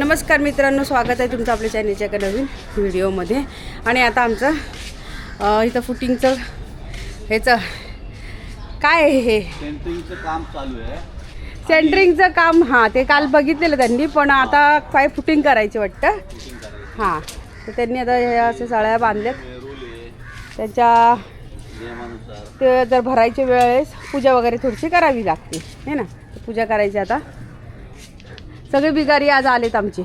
नमस्कार मित्रांनो स्वागत आहे तुमचं आपल्या चॅनलच्या एका नवीन व्हिडिओमध्ये आणि आता आमचं इथं फुटिंगचं ह्याचं काय आहे हे? सेंटरिंगचं काम चालू आहे. सेंटरिंगचं काम हां ते काल बघितलेलं त्यांनी पण आता काय फुटिंग करायची वाटतं? हां तर त्यांनी आता हे असे सळ्या बांधल्यात. त्यांच्या ते जर भरायच्या वेळेस पूजा वगैरे थोडीशी करावी लागते. है ना? पूजा करायची आता. सगळे बिगारी आज आलेत आमचे.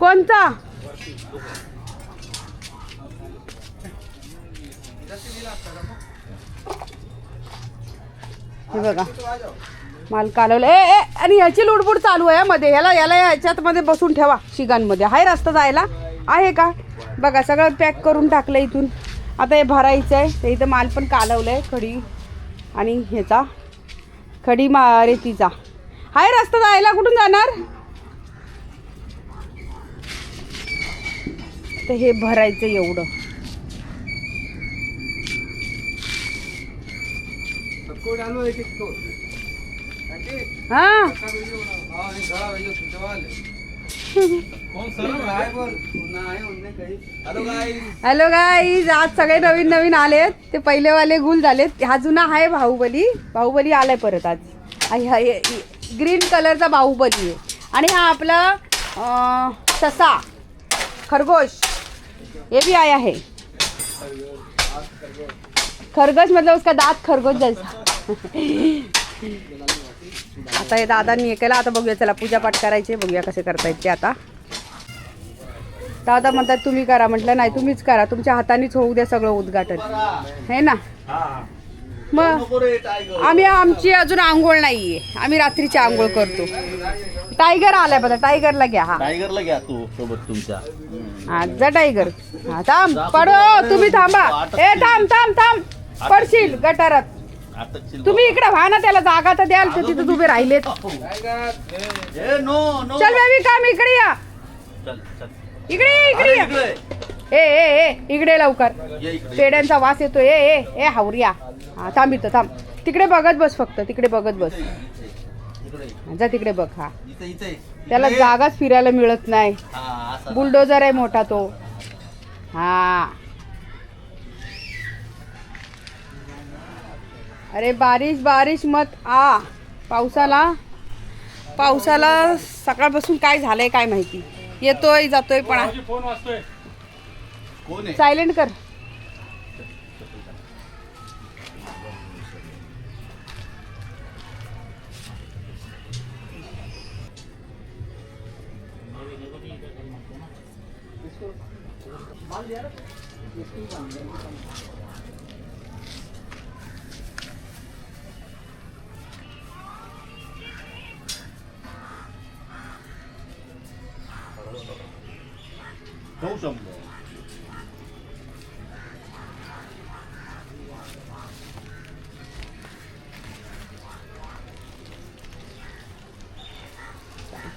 कोणता? हे बघा. माल कालवलं. ए ए आणि ह्याची लुडबुड चालू आहे मध्ये. ह्याला याला ह्याच्यात मध्ये बसून ठेवा शिगांमध्ये. आहे रस्ता जायला. आहे का? बघा सगळं पॅक करून टाकलं इथून. आता हे भरायचं आहे ते इथं माल पण कालवलं आहे खडी. आणि ह्याचा खडी मा रेतीचा आहे रस्ता जायला कुठून जाणार? तर हे भरायचं एवढं. हां. हॅलो गाईज आज सगळे नवीन नवीन आलेत. ते पहिलेवाले गुल झालेत. हा जुना आहे बाहुबली बाहुबली आलाय परत आज. ग्रीन कलरचा बाहुबली आहे. आणि हा आपला ससा खरगोश. ये भी आया है खरगोश मतलब उसका दात खरगोश जैसा. आता हे दादांनी हे केलं. आता बघूया चला पूजापाठ करायचे बघूया कसे करतायत ते आता. दादा म्हणतात तुम्ही करा. म्हटलं नाही तुम्हीच करा. तुमच्या हातानेच होऊ द्या सगळं उद्घाटन. हे ना? मग आम्ही आमची अजून आंघोळ नाहीये. आम्ही रात्रीची आंघोळ करतो. टायगर आलाय बघा टायगरला घ्या हा. टायगरला घ्या तू सोबत तुमच्या. हा जा टायगर. हा थांब. पडो तुम्ही थांबा. ए थांब थांब थांब. पडशील गटारात. तुम्ही इकडे व्हा ना त्याला जागा तर द्याल तर तिथं तुम्ही राहिलेत. ए नो नो चल बेबी काम इकडे या. चल चल. इकडे इकडे या. ए ए ए इकडे लवकर. ये इकडे पेड्यांचा वास येतो ए ए ए हावरिया हा थांब इथं थांब. तिकडे बघत बस फक्त तिकडे बघत बस. हा, जा तिकडे बघ हा. इथे इथे. त्याला. जागाच फिरायला मिळत नाही. हा असं. बुलडोजर आहे मोठा तो. हा. अरे बारिश बारिश मत आ. पावसाला पावसाला सकाळपासून काय झालंय काय माहिती. येतोय जातोय पण कोण आहे? सायलेंट कर.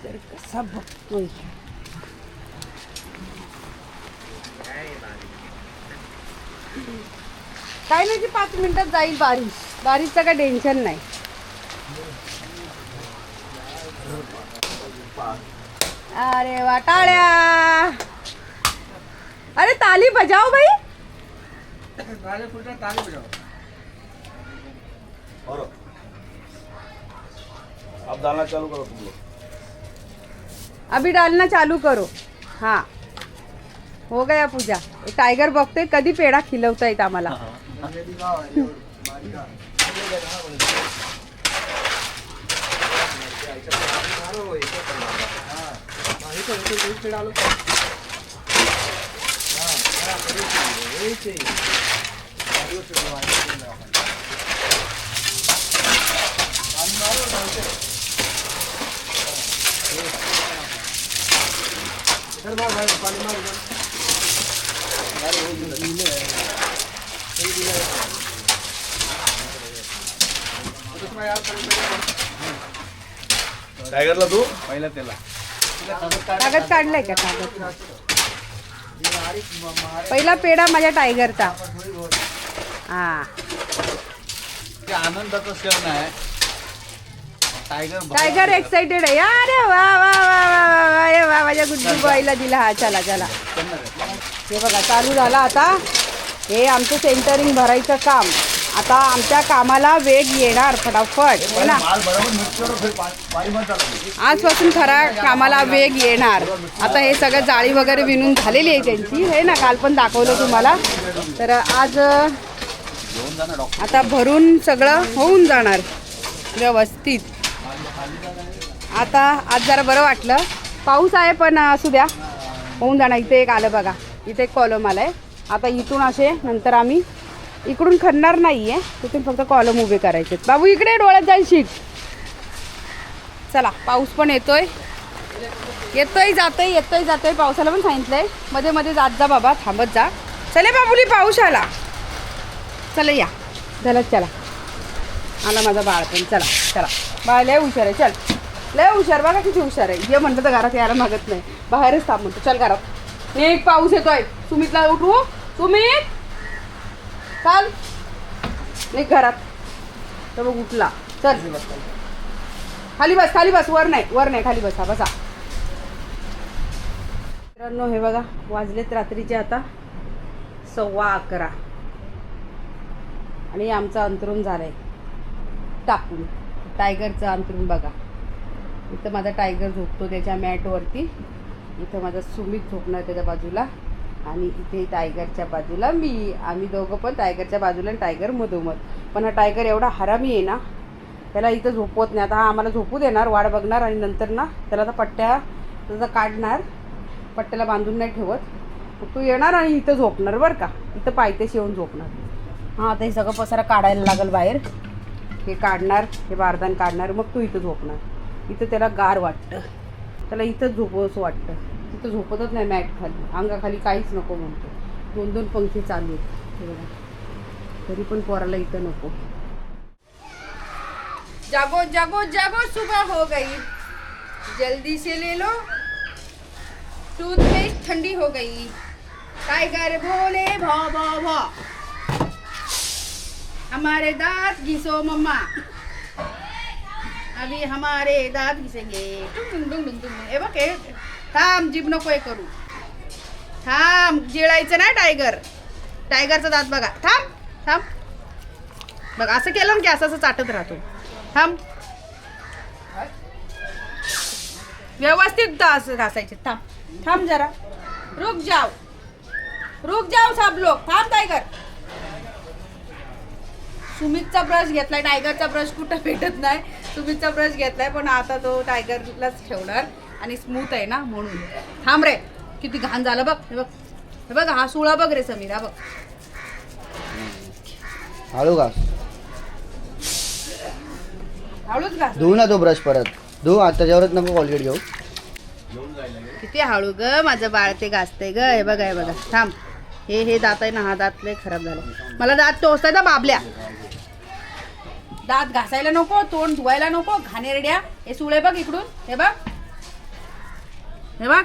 तर कसा बघतोय. काय नाही ती पाच मिनिटात जाईल बारिश. बारिशचं काय टेन्शन नाही. अरे वाटाळ्या अरे ताली बजाव भाई और अब डालना चालू करो तुम लोग अभी डालना चालू करो। हाँ। हो गया पूजा। टायगर बघतोय कधी पेढा खिलवता येत आम्हाला। टायगरला तू? पहिला त्याला कागद काढलाय का कागद? पहिला पेढा माझ्या टायगरचा. हा. ते आनंदाचा क्षण आहे. टायगर एक्साइटेड आहे. अरे वा वा वा वा वा वा. ए वा माझ्या गुड्डू बॉयला दिला. हा चला चला हे बघा चालू झाला आता. हे आमचं सेंटरिंग भरायचं काम. आता आमच्या कामाला वेग येणार फटाफट. हो ना? आजपासून खरा कामाला वेग येणार. आता हे सगळं जाळी वगैरे विणून झालेली आहे त्यांची. हे ना काल पण दाखवलं तुम्हाला. तर आज आता भरून सगळं होऊन जाणार. व्यवस्थित. आता आज जरा बरं वाटलं. पाऊस आहे पण असू द्या. होऊन जाणार. इथे एक आलं बघा. इथे एक कॉलम आलं आहे आता इथून असे नंतर आम्ही इकडून खणणार नाही आहे तिथून फक्त कॉलम उभे करायचे. बाबू इकडे डोळ्यात जाईल शीट. चला पाऊस पण येतोय. येतोय जातोय येतोय जातोय. पावसाला पण सांगितलंय. मध्ये मध्ये जात जा बाबा थांबत जा. चले बाबुली पाऊस आला. चला या. झालं चला. आला माझा बाळ पण चला चला. बाय लय हुशार आहे चल. लय हुशार बघा किती हुशार आहे. ये म्हणलं तर घरात यायला मागत नाही. बाहेरच थांब म्हणतो. चल घरात. एक पाऊस येतोय. सुमितला उठू. सुमित! चाल. नाही घरात. तर बघ उठला. चल. खाली बस खाली बस. वर नाही वर नाही. खाली बसा बसा. मित्रांनो हे बघा. वाजलेत रात्रीचे आता सव्वा अकरा. आणि आमचं अंतरून झालंय. टाकून. टायगरचं अंतरून बघा. इथं माझा टायगर झोपतो त्याच्या मॅटवरती इथं माझा सुमित झोपणार त्याच्या बाजूला. आणि इथे टायगरच्या बाजूला मी आम्ही दोघं पण टायगरच्या बाजूला आणि टायगर मधोमध. पण हा टायगर एवढा हरामी आहे ना त्याला इथं झोपवत नाही. आता हा आम्हाला झोपू देणार वाट बघणार आणि नंतर ना त्याला आता पट्ट्या त्याचा काढणार पट्ट्याला बांधून नाही ठेवत. तू येणार आणि इथं झोपणार बरं का. इथं पायथ्याशी येऊन झोपणार. हां आता हे सगळं पसारा काढायला लागेल बाहेर. हे काढणार हे बारदान काढणार मग तू इथं झोपणार. इथं त्याला गार वाटतं. त्याला इथंच झोपवंसं वाटतं. तिथं झोपतच नाही मॅट खाली. अंगाखाली काहीच नको म्हणतो. दोन दोन पंखे चालू आहेत. बघा. तरी पण पोराला इथं नको. जागो जागो जागो सुबह हो गई. जल्दी से ले लो. टूथपेस्ट ठंडी हो गई. टाइगर भोले भौ भौ भा. हमारे दांत घिसो मम्मा। अभी हमारे दांत घिसेंगे। डुंग डुंग डुंग डुंग हे बघ हे थांब जीभ नको हे करू। थांब जिळायचं ना टायगर टायगरचा दात बघा. थांब थांब. बघ असं केलं की असं असं चाटत राहतो. थांब. व्यवस्थित दास घासायचे. थांब. थांब जरा. रुक जाओ रुक जाओ सब लोग थांब टायगर सुमितचा ब्रश घेतलाय टायगरचा ब्रश कुठं भेटत नाही. सुमितचा ब्रश घेतलाय पण आता तो टायगरलाच ठेवणार आणि स्मूथ आहे ना म्हणून. थांब रे किती घाण झालं बघ हे बघ. हे बघ हा सुळा बघ रे समीर हा बघ हळू का हळूच घास. धुवू ना तो ब्रश परत. धुवू आता त्याच्यावरच नको कॉलगेट घेऊ. किती हळू ग माझं बाळ ते घासतंय ग. हे बघा हे बघा. थांब. हे हे दात आहे ना हा दात लय खराब झाला मला दात टोचताय ना बाबल्या. दात घासायला नको तोंड धुवायला नको घाणेरड्या हे सुळे बघ इकडून हे बघ. हे बघ.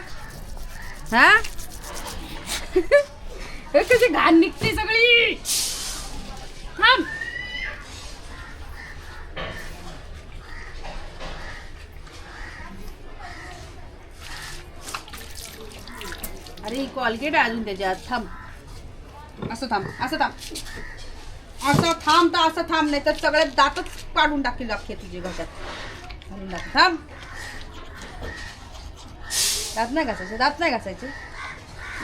हा? हे कशी घाण निघते सगळी. थांब. अरे कॉलगेट आहे अजून त्याच्यात. थांब. असं थांब असं थांब. असं थांब तर असं थांब नाही तर सगळे दातच काढून टाकतील अख्खे तुझे घशात घालून टाक थांब. दात नाही घासायचे दात नाही घासायचे.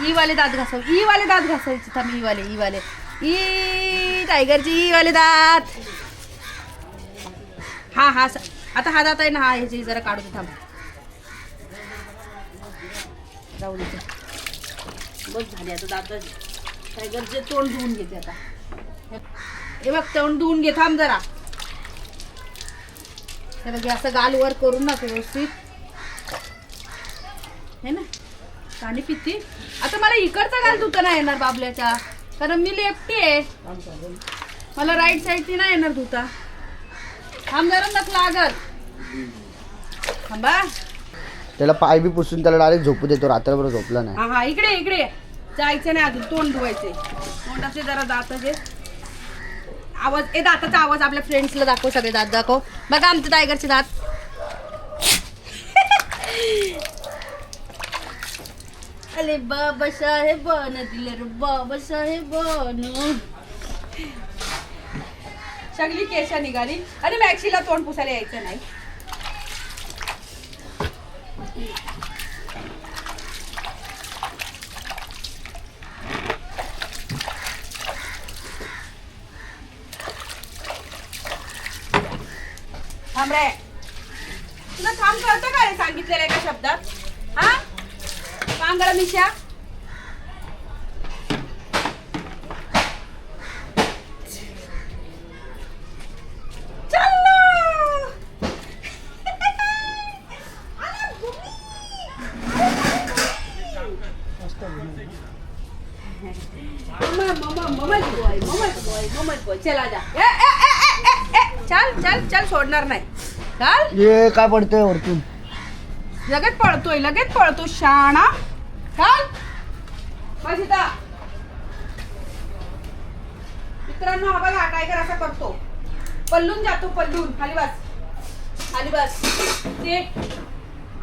ई वाले दात घासाव ई वाले दात घासायचे थांब ई वाले ई वाले ई टायगरची ई वाले दात. हा हा स- आता हा दात आहे ना हा ह्याचे जरा काढून थांब. जाऊ दे. बस झाले आता दात टायगरचे तोंड धुवून घेते आता. हे बघ तोंड धुवून घे थांब जरा. हे असं गाल वर करून ना व्यवस्थित. हे ना पाणी पिती. आता मला इकडचा गाल धुता नाही येणार बाबल्याच्या. कारण मी लेफ्टी आहे. मला राईट साईडची नाही येणार धुता. थांब जरा नक लागल. थांबा. त्याला पाय बी पुसून त्याला डायरेक्ट झोपू देतो रात्रभर झोपला नाही. हा हा इकडे इकडे. जायचं नाही अजून तोंड धुवायचे तोंडाचे जरा दाताचे आवाज ए दाताचा आवाज आपल्या फ्रेंड्सला दाखव सगळे दात दाखव. बघा आमचे टायगरचे दात. अरे बाबा साहेब दिले रे बाबा साहेब सगळी केशा निघाली. आणि मॅक्सीला तोंड पुसायला यायचं नाही. आहे तुला काम कळतं का रे सांगितलेलं एका शब्दात? हा? कांगडा मिशा. Mama mama mama boy mama boy mama boy चला जा. ए, ए, ए, चल चल चल सोडणार नाही. चल. ये काय पडतंय वरतून? लगेच पळतोय लगेच पळतो शाणा. चल. इथं. मित्रांनो हा बघा टायगर असा करतो. पल्लून जातो पल्लून. खाली बस. खाली बस. सीट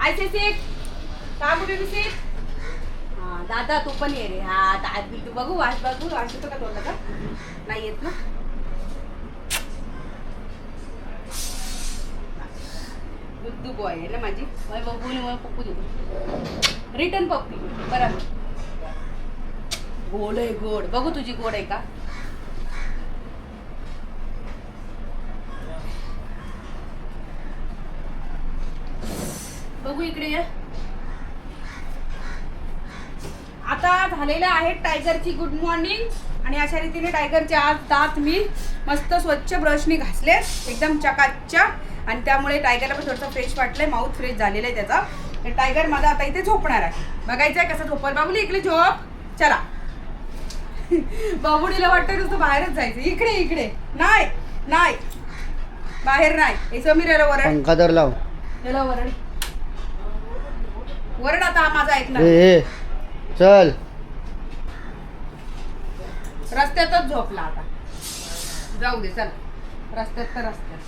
आयसे सीट का कुठे सीट हा दादा तू पण ये रे. हा तू बघू वाश बघू. वाश येतो का तोंडा का नाही येत ना? दुबो आहे ना माझी माझ्या बघून मला पप्पू दुबो रिटर्न पप्पी. बरोबर गोड आहे गोड. बघू तुझी गोड आहे का? बघू इकडे या. आता झालेलं आहे टायगरची गुड मॉर्निंग. आणि अशा रीतीने टायगरचे आज दात मी मस्त स्वच्छ ब्रशनी घासले. एकदम चकाचक. आणि त्यामुळे टायगरला पण थोडंसं फ्रेश वाटलंय माउथ फ्रेश झालेलं आहे त्याचा. तर टायगर माझा आता इथे झोपणार आहे. बघायचं आहे कसं झोपल. बाबुली इकडे झोप. चला. बाबुडीला वाटतं नुसतं बाहेरच जायचं. इकडे इकडे. नाही नाही. बाहेर नाही. हे समीर याला वरड. पंखा तर लाव. याला वरड. वरड आता हा माझा ऐकणार. ए ए. चल. रस्त्यातच झोपला आता. जाऊ दे चल. रस्त्यात तर रस्त्यात.